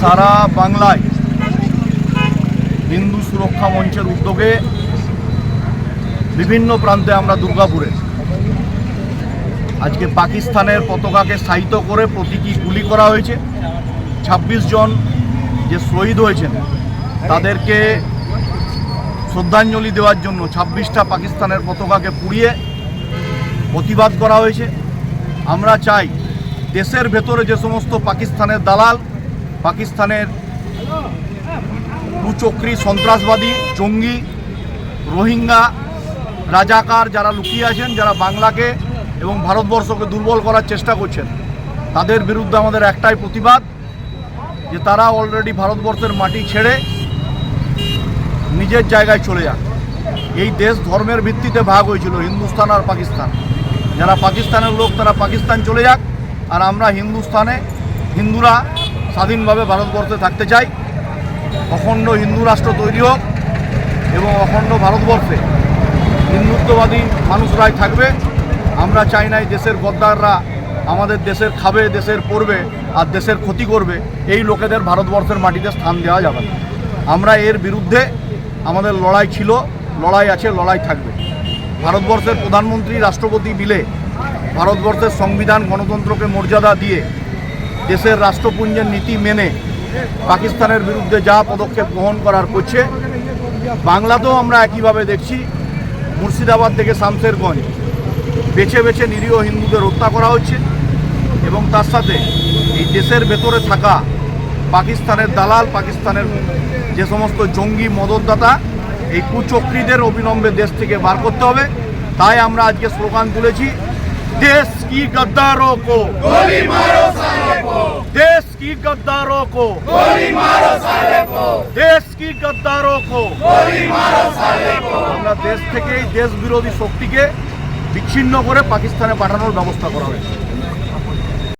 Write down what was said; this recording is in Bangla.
সারা বাংলায় হিন্দু সুরক্ষা মঞ্চের উদ্যোগে বিভিন্ন প্রান্তে আমরা দুর্গাপুরে। আজকে পাকিস্তানের পতাকাকে স্থায়িত করে প্রতীকী গুলি করা হয়েছে। ২৬ জন যে শহীদ হয়েছেন, তাদেরকে শ্রদ্ধাঞ্জলি দেওয়ার জন্য ছাব্বিশটা পাকিস্তানের পতাকাকে পুড়িয়ে প্রতিবাদ করা হয়েছে। আমরা চাই দেশের ভেতরে যে সমস্ত পাকিস্তানের দালাল পাকিস্তানের কুচক্রী সন্ত্রাসবাদী, জঙ্গি, রোহিঙ্গা রাজাকার যারা লুকিয়ে আছেন, যারা বাংলাকে এবং ভারতবর্ষকে দুর্বল করার চেষ্টা করছেন, তাদের বিরুদ্ধে আমাদের একটাই প্রতিবাদ যে তারা অলরেডি ভারতবর্ষের মাটি ছেড়ে নিজের জায়গায় চলে যাক এই দেশ ধর্মের ভিত্তিতে ভাগ হয়েছিল, হিন্দুস্তান আর পাকিস্তান। যারা পাকিস্তানের লোক, তারা পাকিস্তান চলে যাক। আর আমরা হিন্দুস্তানে হিন্দুরা স্বাধীনভাবে ভারতবর্ষে থাকতে চাই। অখণ্ড হিন্দু রাষ্ট্র তৈরি হোক এবং অখণ্ড ভারতবর্ষে হিন্দুত্ববাদী মানুষরাই থাকবে। আমরা চাই না এই দেশের গদ্দাররা আমাদের দেশের খাবে, দেশের পড়বে আর দেশের ক্ষতি করবে। এই লোকেদের ভারতবর্ষের মাটিতে স্থান দেওয়া যাবে না। আমরা এর বিরুদ্ধে আমাদের লড়াই ছিল, লড়াই আছে, লড়াই থাকবে। ভারতবর্ষের প্রধানমন্ত্রী, রাষ্ট্রপতি বিলে ভারতবর্ষের সংবিধান, গণতন্ত্রকে মর্যাদা দিয়ে দেশের রাষ্ট্রপুঞ্জের নীতি মেনে পাকিস্তানের বিরুদ্ধে যা পদক্ষেপ গ্রহণ করার করছে বাংলাতেও আমরা একইভাবে দেখছি, মুর্শিদাবাদ থেকে শামসেরগঞ্জ বেছে বেছে নিরীহ হিন্দুদের হত্যা করা হচ্ছে এবং তার সাথে এই দেশের ভেতরে থাকা পাকিস্তানের দালাল, পাকিস্তানের যে সমস্ত জঙ্গি মদতদাতা, এই কুচক্রীদের অবিলম্বে দেশ থেকে বার করতে হবে। তাই আমরা আজকে স্লোগান তুলেছি, দেশ কি গদ্দারো কো? देश की गद्दारों को गोली मारो साले को দেশ কি গদ্দারোं को गोली मारो साले को আমরা দেশ থেকেই দেশ বিরোধী শক্তিকে বিচ্ছিন্ন করে পাকিস্তানে পাঠানোর ব্যবস্থা করা হয়েছে